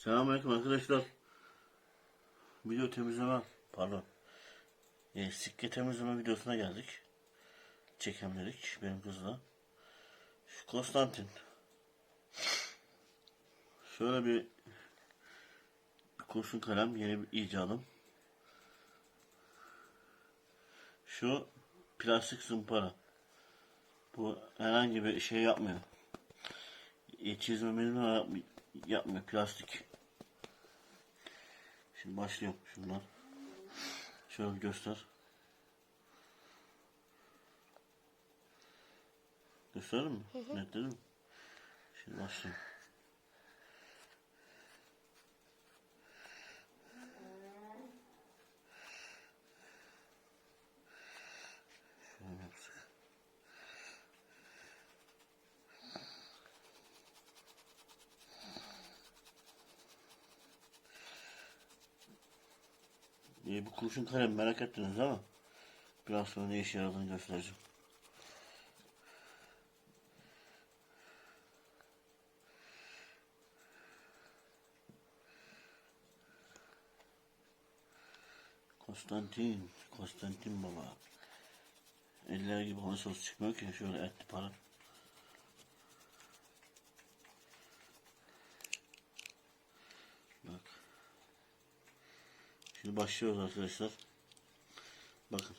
Selamünaleyküm arkadaşlar. Video temizleme, pardon. E, sikke temizleme videosuna geldik. Çekemledik benim kızla. Şu Konstantin. Şöyle bir, bir kurşun kalem, yeni bir icadım. Şu plastik zımpara. Bu herhangi bir şey yapmıyor. E, çizme yapmıyor, yapmıyor. Plastik. Şimdi başlıyorum şundan. Şöyle göster. Gösterir mi? Netledin mi? Şimdi başlayayım. Kurşun kalem merak ettiniz mi? Biraz sonra ne işe yaradığını göstereceğim. Konstantin, Konstantin baba. Eller gibi ona sos çıkmıyor ki şöyle etli para. Şimdi başlıyoruz arkadaşlar. Bakın.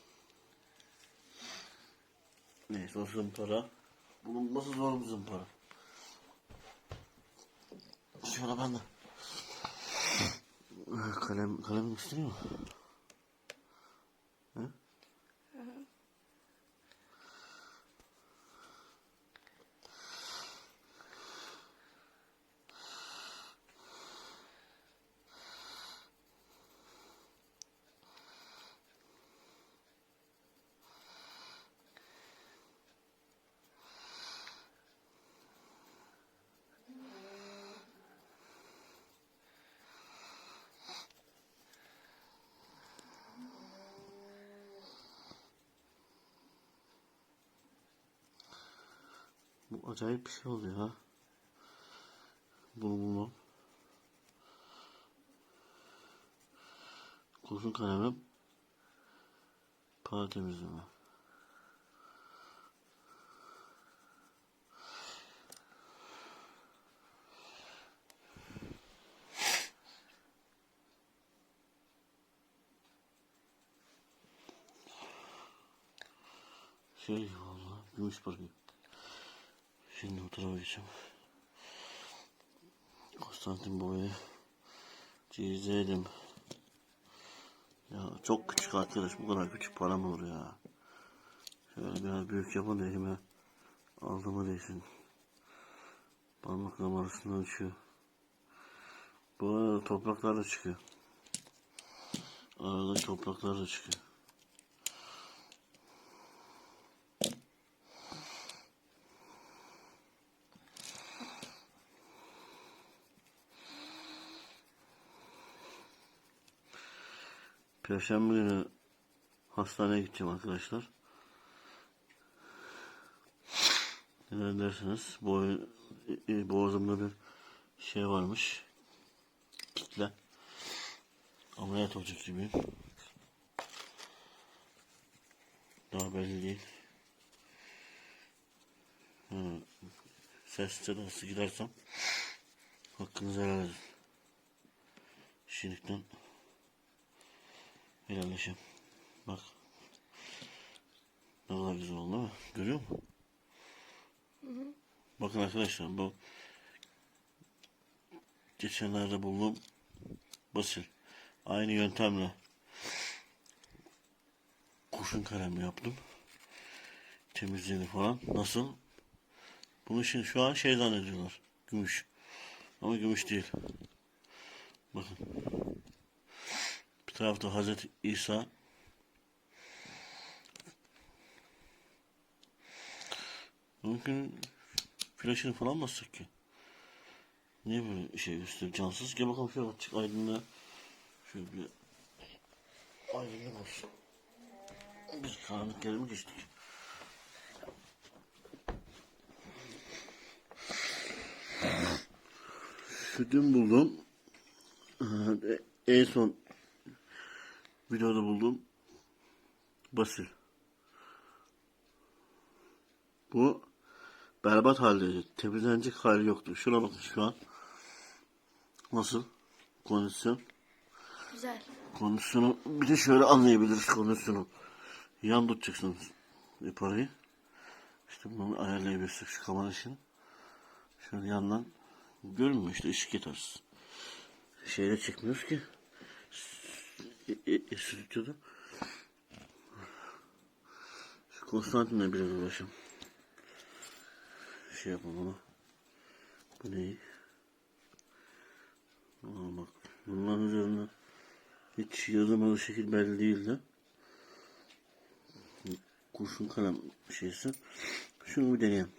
Neyse o zımpara. Bulunması zor bir zımpara. Şöyle ben de. Kalem, kalem istiyor mu? Bu acayip bir şey oluyor ha. Bunu bulmam. Kurşun kalemim. Para temizleme. Şey vallahi gümüş parayı. Şimdi geçeceğim. Konstantin Baba'yı cizleyelim. Ya çok küçük arkadaş bu kadar küçük para mı olur ya? Şöyle biraz büyük yapın da elime aldığıma değsin. Parmaklarım arasından uçuyor. Bu arada topraklar da çıkıyor. Arada topraklar da çıkıyor. Perşembe günü hastaneye gideceğim arkadaşlar. Neden derseniz boy, e, boğazımda bir şey varmış. Kitle. Ameliyat olacak gibiyim. Daha belli değil. Ha, ses sedası gidersem hakkınızı helal edin. Şimdiden Helalleşim. Bak. Ne kadar güzel oldu? Görüyor musun? Bakın arkadaşlar bu geçenlerde bulduğum basil. Aynı yöntemle kurşun kalemi yaptım. Temizliğini falan. Nasıl? Bunu şimdi şu an şey zannediyorlar. Gümüş. Ama gümüş değil. Bakın. Tarafta Hazreti İsa Mümkün flaşını falan bassak ki. Niye böyle şey gösteriyor? Cansız. Gel bakalım şöyle açık aydınlığa. Şöyle bir aydınlık olsun. Biz karanlık yere mi geçtik? Dün buldum. Ee, En son videoda bulduğum basil. Bu berbat haldeydi. Temizlenecek hali yoktu. Şuna bakın şu an. Nasıl? Kondisyon. Güzel. Kondisyonu bir de şöyle anlayabiliriz kondisyonu. Yan tutacaksınız parayı. İşte bunu ayarlayabilirsek şu kamera işini. Şöyle yandan görünmüyor işte ışık yetersiz. Şeyle çekmiyoruz ki. E, e, e, stüdyoda. Konstantin'le biraz uğraşayım. Şey yapalım ona. Bu ne? Aa bak bunların üzerinde hiç yazılmadığı şekil belli değildi. Kurşun kalem şeysi. Şunu bir deneyelim.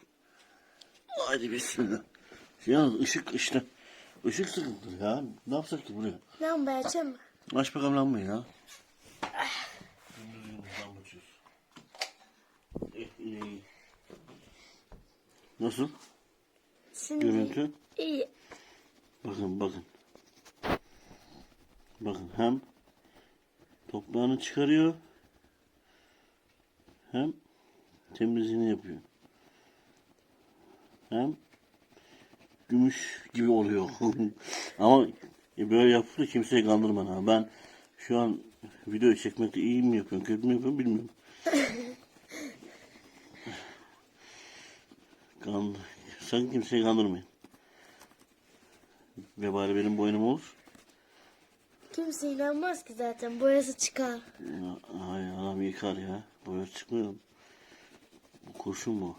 Haydi bismillah. Yalnız ışık işte. Işık sıkıntı ya. Ne yapsak ki buraya? Lamba açayım mı? Aç bakalım ya. Gündüz gündüz. Eh, iyi, iyi. Nasıl? Şimdi Görüntü? iyi. Bakın bakın. Bakın hem toprağını çıkarıyor hem temizliğini yapıyor. Hem gümüş gibi oluyor. Ama böyle yapılır kimseyi kandırma ha. Ben şu an video çekmekte iyi mi yapıyorum, kötü mü yapıyorum bilmiyorum. Kan, sakın kimseyi kandırmayın. Vebali benim boynum olur. Kimse inanmaz ki zaten. Boyası çıkar. Ya, Ay adam yıkar ya. Boya çıkmıyor. Bu kurşun mu?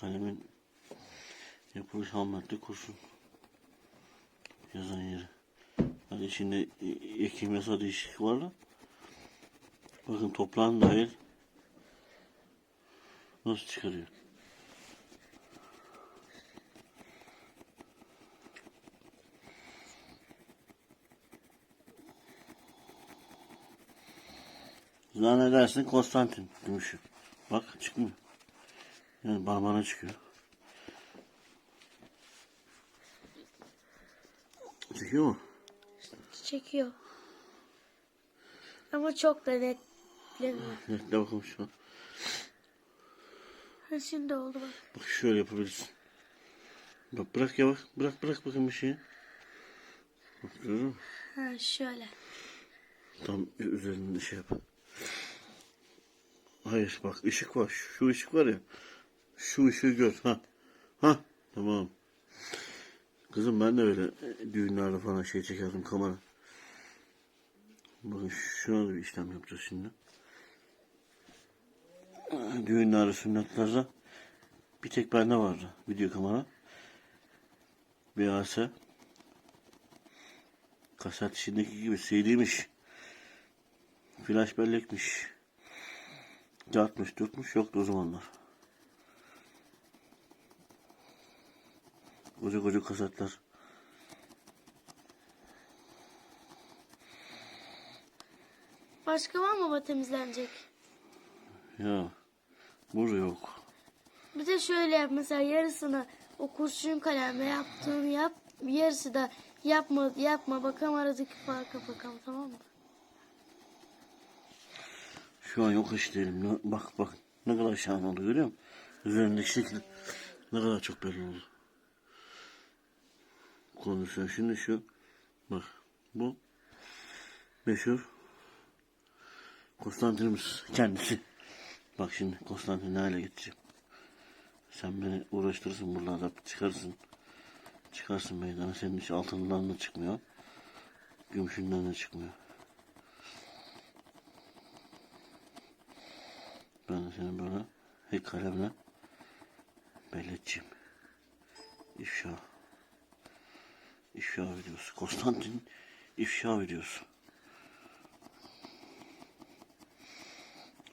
Kalemin yapılış ham madde kurşun. Yazan yeri. Hani içinde e- ekim yasa değişik var da. Bakın toprağın dahil nasıl çıkarıyor. Zannedersin Konstantin gümüşü. Bak çıkmıyor. Yani parmağına çıkıyor. Çekiyor mu? Çekiyor. Ama çok da netlemiyor. Netle bakalım şu an. Ha, Şimdi oldu bak. Bak şöyle yapabilirsin. Bak bırak ya bak. Bırak bırak bakın bir şeyi. Bak görüyor musun? Ha şöyle. Tam üzerinde şey yap. Hayır bak ışık var. Şu ışık var ya. Şu ışığı gör. Ha. Ha. Tamam. Kızım ben de öyle düğünlerde falan şey çekerdim kamera. Bakın şuna da bir işlem yapacağız şimdi. Düğünlerde, sünnetlerde bir tek bende vardı video kamera. VHS. Kaset içindeki gibi CD'miş. Flash bellekmiş. Dörtmüş, dörtmüş yoktu o zamanlar. Koca koca kasetler. Başka var mı baba temizlenecek? Ya burada yok. Bir de şöyle yap mesela yarısını o kurşun kalemle yaptığını yap. Yarısı da yapma yapma bakalım aradaki farka bakalım tamam mı? Şu an yok işte elim. Ne- Bak bak ne kadar şahane oldu görüyor musun? Üzerindeki şekil ne kadar çok belli oldu. Kondisyon şimdi şu bak bu meşhur Konstantinimiz kendisi. Bak şimdi Konstantin ne hale getireceğim. Sen beni uğraştırırsın buralarda çıkarsın. Çıkarsın meydana senin hiç altından da çıkmıyor. Gümüşünden de çıkmıyor. Ben de seni böyle hek kalemle belleteceğim. İfşa. İfşa videosu. Konstantin ifşa videosu.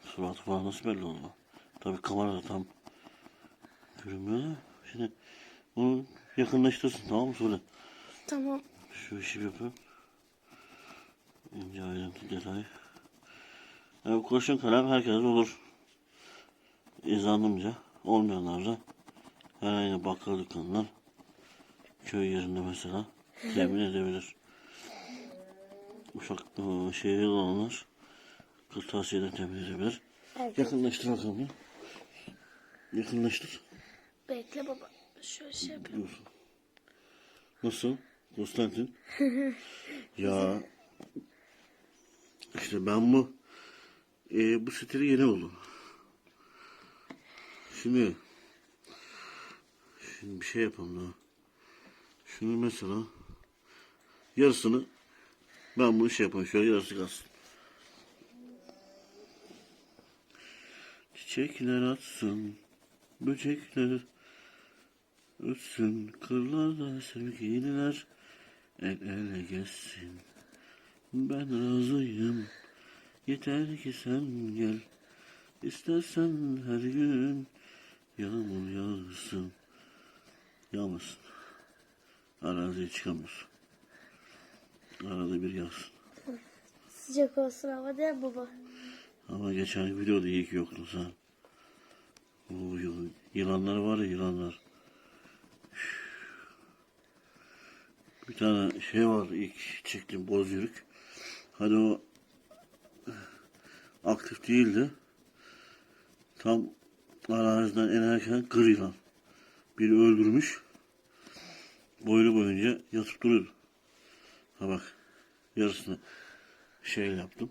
Suratı falan nasıl belli oldu? Tabii kamerada tam görünmüyor da. Şimdi bunu yakınlaştırsın tamam mı Söyle. Tamam. Şu işi yapıyorum. İnce ayrıntı detay. Yani kurşun kalem herkes olur. İzandımca olmayanlar da Herhangi bakkal dükkanlar köy yerinde mesela temin edebilir. Ufak e, şehir olanlar kırtasiyeden temin edebilir. Evet. Yakınlaştır bakalım. ya. Yakınlaştır. Bekle baba. Şöyle şey yapayım. Dur. Nasıl? Konstantin. ya işte ben bu e, bu siteri yeni oldum. Şimdi şimdi bir şey yapalım daha. Şunu mesela yarısını ben bunu şey yapayım. Şöyle yarısı kalsın. Çiçekler atsın, böcekler Ötsün kırlarda sevgililer El ele geçsin Ben razıyım Yeter ki sen gel İstersen her gün Yağmur yağsın Yağmasın Araziye çıkamaz Arada bir yağsın Sıcak olsun ama değil mi baba? Ama geçen videoda iyi ki yoktun sen yıl- yılanlar var ya yılanlar Bir tane şey var ilk çektiğim boz yürük. Hani o aktif değildi. Tam araziden inerken kır yılan. Biri öldürmüş. Boylu boyunca yatıp duruyordu. Ha bak yarısını şey yaptım.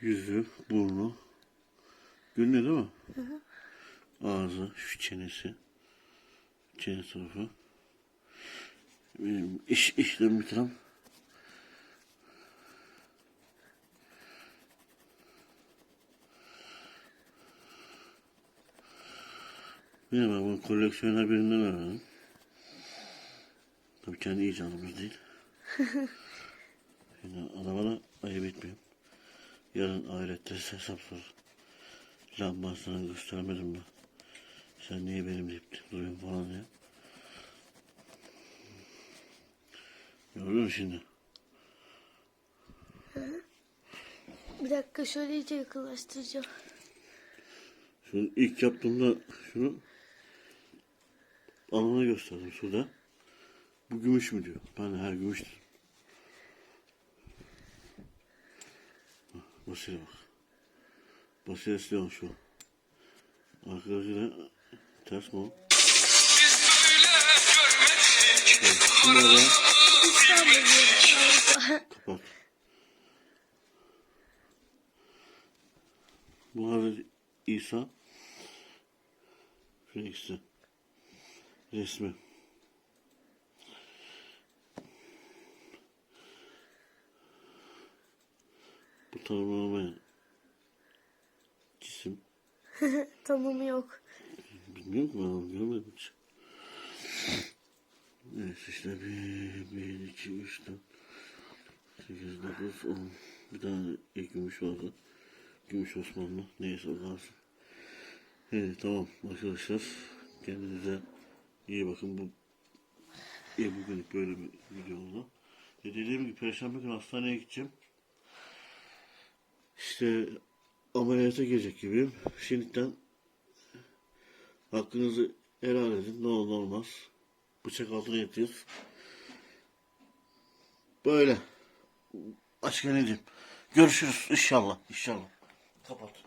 Yüzü, burnu, Günlü değil mi? Ağzı, şu çenesi. Çene tarafı. Benim iş, işlemi bitirem. Yine ben bunu koleksiyoner birinden öğrendim. Tabii kendi icadımız değil. Yine adama da ayıp etmeyeyim. Yarın ahirette hesap sorur. Lan ben sana göstermedim mi? Sen niye benim deyip duruyorsun falan diye. Gördün mü şimdi? Bir dakika şöyle iyice yakınlaştıracağım. Şunu ilk yaptığımda şunu anana gösterdim suda. Bu gümüş mü diyor. Ben de her gümüş dedim. Bak, Basire bak. Basire istiyorum şu. Arkadaşıyla ters mi o? Kapat. Bu Hazreti İsa şu ikisi resmi. Bu tanımlamaya cisim Tanımı yok. bilmiyorum ben görmedim hiç. Neyse işte bir, bir, iki, üç, dört, sekiz, dokuz, on. Bir tane ilk gümüş vardı. Gümüş Osmanlı. Neyse o kalsın. Evet tamam arkadaşlar. Kendinize iyi bakın. Bu iyi bugün böyle bir video oldu. E dediğim gibi Perşembe günü hastaneye gideceğim. İşte ameliyata girecek gibiyim. Şimdiden hakkınızı helal edin. Ne olur olmaz. Bıçak altına yatıyoruz. Böyle. Başka ne diyeyim? Görüşürüz inşallah. İnşallah. Kapat.